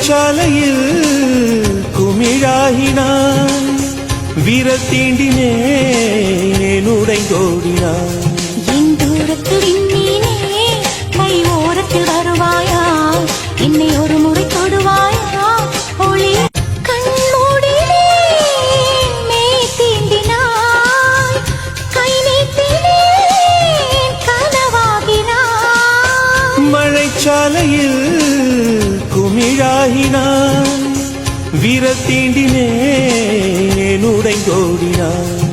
சிறைச்சாலையில் குமிழாகினான். வீரத்தீண்டினே உடைந்தோடினான் என் தூரத்து விண்ணீனே கை ஓரத்தில் வருவாயா? என்னை ஒரு முறை தொடுவாயா? ஒளி கண்மூடினே மழைச்சாலையில் குமிழாகினான் விரல் தீண்டினேன் உடைந்தோடினான்